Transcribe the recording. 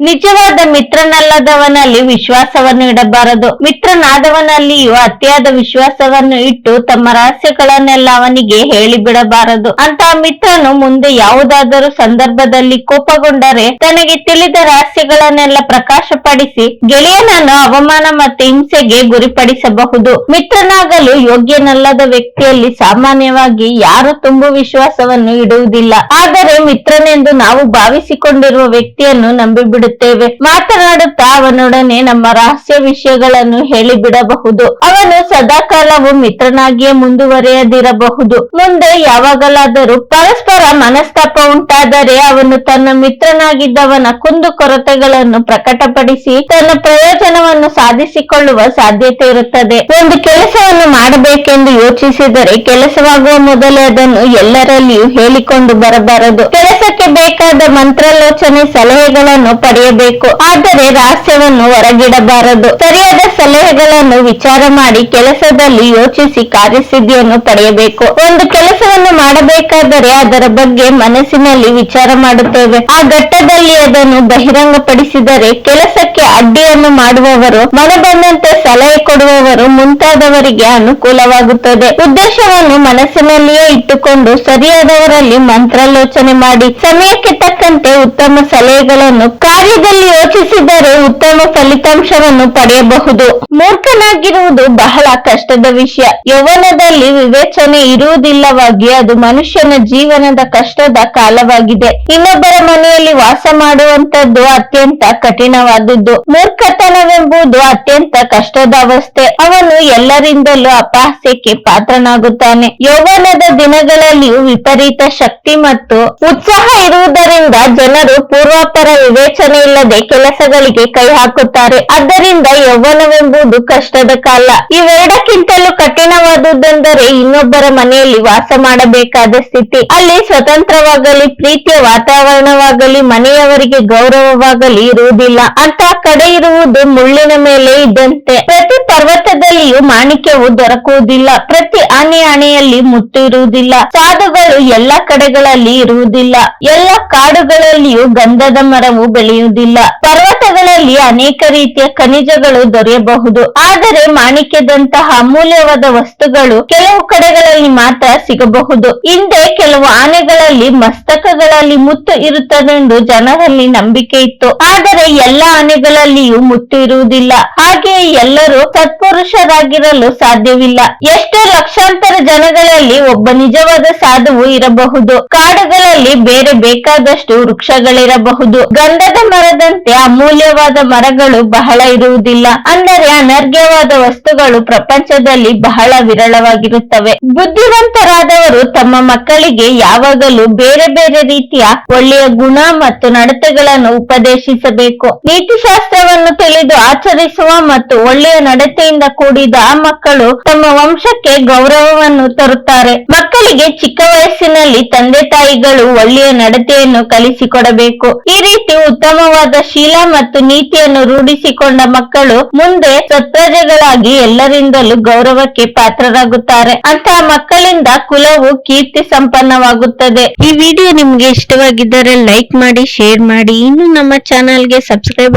ನಿಜವಾದ ಮಿತ್ರನಲ್ಲದವನಲ್ಲಿ ವಿಶ್ವಾಸವನ್ನು ಇಡಬಾರದು. ಮಿತ್ರನಾದವನಲ್ಲಿಯೂ ಅತಿಯಾದ ವಿಶ್ವಾಸವನ್ನು ಇಟ್ಟು ತಮ್ಮ ರಹಸ್ಯಗಳನ್ನೆಲ್ಲ ಅವನಿಗೆ ಹೇಳಿಬಿಡಬಾರದು. ಅಂತಹ ಮಿತ್ರನು ಮುಂದೆ ಯಾವುದಾದರೂ ಸಂದರ್ಭದಲ್ಲಿ ಕೋಪಗೊಂಡರೆ ತನಗೆ ತಿಳಿದ ರಹಸ್ಯಗಳನ್ನೆಲ್ಲ ಪ್ರಕಾಶಪಡಿಸಿ ಗೆಳೆಯನನ್ನು ಅವಮಾನ ಮತ್ತು ಹಿಂಸೆಗೆ ಗುರಿಪಡಿಸಬಹುದು. ಮಿತ್ರನಾಗಲು ಯೋಗ್ಯನಲ್ಲದ ವ್ಯಕ್ತಿಯಲ್ಲಿ ಸಾಮಾನ್ಯವಾಗಿ ಯಾರು ತುಂಬು ವಿಶ್ವಾಸವನ್ನು ಇಡುವುದಿಲ್ಲ. ಆದರೆ ಮಿತ್ರನೆಂದು ನಾವು ಭಾವಿಸಿಕೊಂಡಿರುವ ವ್ಯಕ್ತಿಯನ್ನು ನಂಬಿಬಿಡುತ್ತೇವೆ ಮಾತನಾಡುತ್ತಾ ಅವನೊಡನೆ ನಮ್ಮ ರಹಸ್ಯ ವಿಷಯಗಳನ್ನು ಹೇಳಿಬಿಡಬಹುದು. ಅವನು ಸದಾಕಾಲವು ಮಿತ್ರನಾಗಿಯೇ ಮುಂದುವರೆಯದಿರಬಹುದು. ಮುಂದೆ ಯಾವಾಗಲಾದರೂ ಪರಸ್ಪರ ಮನಸ್ತಾಪ ಉಂಟಾದರೆ ಅವನು ತನ್ನ ಮಿತ್ರನಾಗಿದ್ದವನ ಕುಂದು ಕೊರತೆಗಳನ್ನು ಪ್ರಕಟಪಡಿಸಿ ತನ್ನ ಪ್ರಯೋಜನವನ್ನು ಸಾಧಿಸಿಕೊಳ್ಳುವ ಸಾಧ್ಯತೆ ಇರುತ್ತದೆ. ಒಂದು ಕೆಲಸವನ್ನು ಮಾಡಬೇಕೆಂದು ಯೋಚಿಸಿದರೆ ಕೆಲಸವಾಗುವ ಮೊದಲೇ ಅದನ್ನು ಎಲ್ಲರಲ್ಲಿಯೂ ಹೇಳಿಕೊಂಡು ಬರಬಾರದು. ಕೆಲಸಕ್ಕೆ ಬೇಕಾದ ಮಂತ್ರಾಲೋಚನೆ, ಸಲಹೆಗಳನ್ನು ಪಡೆಯಬೇಕು ಆದರೆ ರಹಸ್ಯವನ್ನು ಹೊರಗಿಡಬಾರದು. ಸರಿಯಾದ ಸಲಹೆಗಳನ್ನು ವಿಚಾರ ಮಾಡಿ ಕೆಲಸದಲ್ಲಿ ಯೋಚಿಸಿ ಕಾರ್ಯಸಿದ್ಧಿಯನ್ನು ಪಡೆಯಬೇಕು. ಒಂದು ಕೆಲಸವನ್ನು ಮಾಡಬೇಕಾದರೆ ಅದರ ಬಗ್ಗೆ ಮನಸ್ಸಿನಲ್ಲಿ ವಿಚಾರ ಮಾಡುತ್ತೇವೆ. ಆ ಘಟ್ಟದಲ್ಲಿ ಅದನ್ನು ಬಹಿರಂಗಪಡಿಸಿದರೆ ಕೆಲಸಕ್ಕೆ ಅಡ್ಡಿಯನ್ನು ಮಾಡುವವರು, ಮನಬಂದಂತೆ ಸಲಹೆ ಕೊಡುವವರು ಮುಂತಾದವರಿಗೆ ಅನುಕೂಲವಾಗುತ್ತದೆ. ಉದ್ದೇಶವನ್ನು ಮನಸ್ಸಿನಲ್ಲಿಯೇ ಇಟ್ಟುಕೊಂಡು ಸರಿಯಾದವರಲ್ಲಿ ಮಂತ್ರಾಲೋಚನೆ ಮಾಡಿ, ಸಮಯಕ್ಕೆ ತಕ್ಕಂತೆ ಉತ್ತಮ ಸಲಹೆಗಳನ್ನು ಕಾರ್ಯದಲ್ಲಿ ಯೋಚಿಸಿದರೆ ಉತ್ತಮ ಫಲಿತಾಂಶವನ್ನು ಪಡೆಯಬಹುದು. ಮೂರ್ಖನಾಗಿರುವುದು ಬಹಳ ಕಷ್ಟದ ವಿಷಯ. ಯೌವನದಲ್ಲಿ ವಿವೇಚನೆ ಇರುವುದಿಲ್ಲವಾಗಿ ಅದು ಮನುಷ್ಯನ ಜೀವನದ ಕಷ್ಟದ ಕಾಲವಾಗಿದೆ. ಇನ್ನೊಬ್ಬರ ಮನೆಯಲ್ಲಿ ವಾಸ ಮಾಡುವಂತದ್ದು ಅತ್ಯಂತ ಕಠಿಣವಾದದ್ದು. ಮೂರ್ಖತನವೆಂಬುದು ಅತ್ಯಂತ ಕಷ್ಟದ ಅವಸ್ಥೆ. ಅವನು ಎಲ್ಲರಿಂದಲೂ ಅಪಹಾಸ್ಯಕ್ಕೆ ಪಾತ್ರನಾಗುತ್ತಾನೆ. ಯೌವನದ ದಿನಗಳಲ್ಲಿಯೂ ವಿಪರೀತ ಶಕ್ತಿ ಮತ್ತು ಉತ್ಸಾಹ ಇರುವುದರಿಂದ ಜನರು ಪೂರ್ವಾಪರ ವಿವೇಚನೆ ಇಲ್ಲದೆ ಕೆಲಸಗಳಿಗೆ ಕೈ ಹಾಕುತ್ತಾರೆ. ಆದ್ದರಿಂದ ಯೌವನವೆಂಬುದು ಕಷ್ಟದ ಕಾಲ. ಇವೆರಡಕ್ಕಿಂತಲೂ ಕಠಿಣವಾದುದೆಂದರೆ ಇನ್ನೊಬ್ಬರ ಮನೆಯಲ್ಲಿ ವಾಸ ಮಾಡಬೇಕಾದ ಸ್ಥಿತಿ. ಅಲ್ಲಿ ಸ್ವತಂತ್ರವಾಗಲಿ, ಪ್ರೀತಿಯ ವಾತಾವರಣವಾಗಲಿ, ಮನೆಯವರಿಗೆ ಗೌರವವಾಗಲಿ ಇರುವುದಿಲ್ಲ. ಅಂತ ಇರುವುದು ಮುಳ್ಳಿನ ಮೇಲೆ ಇದ್ದಂತೆ. ಪ್ರತಿ ಪರ್ವತದಲ್ಲಿಯೂ ಮಾಣಿಕ್ಯವು ದೊರಕುವುದಿಲ್ಲ. ಪ್ರತಿ ಆನೆ ಆನೆಯಲ್ಲಿ ಮುತ್ತು ಇರುವುದಿಲ್ಲ ಸಾಧುಗಳು ಎಲ್ಲ ಕಡೆಗಳಲ್ಲಿ ಇರುವುದಿಲ್ಲ. ಎಲ್ಲ ಕಾಡುಗಳಲ್ಲಿಯೂ ಗಂಧದ ಮರವು ಬೆಳೆಯುವುದಿಲ್ಲ. ಪರ್ವತಗಳಲ್ಲಿ ಅನೇಕ ರೀತಿಯ ಖನಿಜಗಳು ದೊರೆಯಬಹುದು. ಆದರೆ ಮಾಣಿಕ್ಯದಂತಹ ಅಮೂಲ್ಯವಾದ ವಸ್ತುಗಳು ಕೆಲವು ಕಡೆಗಳಲ್ಲಿ ಮಾತ್ರ ಸಿಗಬಹುದು. ಹಿಂದೆ ಕೆಲವು ಆನೆಗಳಲ್ಲಿ ಮಸ್ತಕಗಳಲ್ಲಿ ಮುತ್ತು ಇರುತ್ತದೆಂದು ಜನರಲ್ಲಿ ನಂಬಿಕೆ ಇತ್ತು. ಆದರೆ ಎಲ್ಲ ಆನೆಗಳಲ್ಲಿಯೂ ಮುತ್ತು ಮುಟ್ಟಿರುವುದಿಲ್ಲ. ಹಾಗೆಯೇ ಎಲ್ಲರೂ ಸತ್ಪುರುಷರಾಗಿರಲು ಸಾಧ್ಯವಿಲ್ಲ. ಎಷ್ಟೋ ಲಕ್ಷಾಂತರ ಜನಗಳಲ್ಲಿ ಒಬ್ಬ ನಿಜವಾದ ಸಾಧುವು ಇರಬಹುದು. ಕಾಡುಗಳಲ್ಲಿ ಬೇರೆ ಬೇಕಾದಷ್ಟು ವೃಕ್ಷಗಳಿರಬಹುದು. ಗಂಧದ ಮರದಂತೆ ಅಮೂಲ್ಯವಾದ ಮರಗಳು ಬಹಳ ಇರುವುದಿಲ್ಲ. ಅಂದರೆ ಅನರ್ಘ್ಯವಾದ ವಸ್ತುಗಳು ಪ್ರಪಂಚದಲ್ಲಿ ಬಹಳ ವಿರಳವಾಗಿರುತ್ತವೆ. ಬುದ್ಧಿವಂತರಾದವರು ತಮ್ಮ ಮಕ್ಕಳಿಗೆ ಯಾವಾಗಲೂ ಬೇರೆ ಬೇರೆ ರೀತಿಯ ಒಳ್ಳೆಯ ಗುಣ ಮತ್ತು ನಡತೆಗಳನ್ನು ಉಪದೇಶಿಸಬೇಕು. ನೀತಿಶಾಸ್ತ್ರವನ್ನು ತಿಳಿದು ಆಚರಿಸುವ ಮತ್ತು ಒಳ್ಳೆಯ ನಡತೆಯಿಂದ ಕೂಡಿದ ಮಕ್ಕಳು ತಮ್ಮ ವಂಶಕ್ಕೆ ಗೌರವವನ್ನು ತರುತ್ತಾರೆ. ಮಕ್ಕಳಿಗೆ ಚಿಕ್ಕ ವಯಸ್ಸಿನಲ್ಲಿ ತಂದೆ ತಾಯಿಗಳು ಒಳ್ಳೆಯ ನಡತೆಯನ್ನು ಕಲಿಸಿಕೊಡಬೇಕು. ಈ ರೀತಿ ಉತ್ತಮವಾದ ಶೀಲ ಮತ್ತು ನೀತಿಯನ್ನು ರೂಢಿಸಿಕೊಂಡ ಮಕ್ಕಳು ಮುಂದೆ ಸತ್ಪ್ರಜೆಗಳಾಗಿ ಎಲ್ಲರಿಂದಲೂ ಗೌರವಕ್ಕೆ ಪಾತ್ರರಾಗುತ್ತಾರೆ. ಅಂತಹ ಮಕ್ಕಳಿಂದ ಕುಲವು ಕೀರ್ತಿ ಸಂಪನ್ನವಾಗುತ್ತದೆ. ಈ ವಿಡಿಯೋ ನಿಮ್ಗೆ ಇಷ್ಟವಾಗಿದ್ದರೆ ಲೈಕ್ ಮಾಡಿ, ಶೇರ್ ಮಾಡಿ. ಇನ್ನು ನಮ್ಮ ಚಾನಲ್ಗೆ ಸಬ್ಸ್ಕ್ರೈಬ್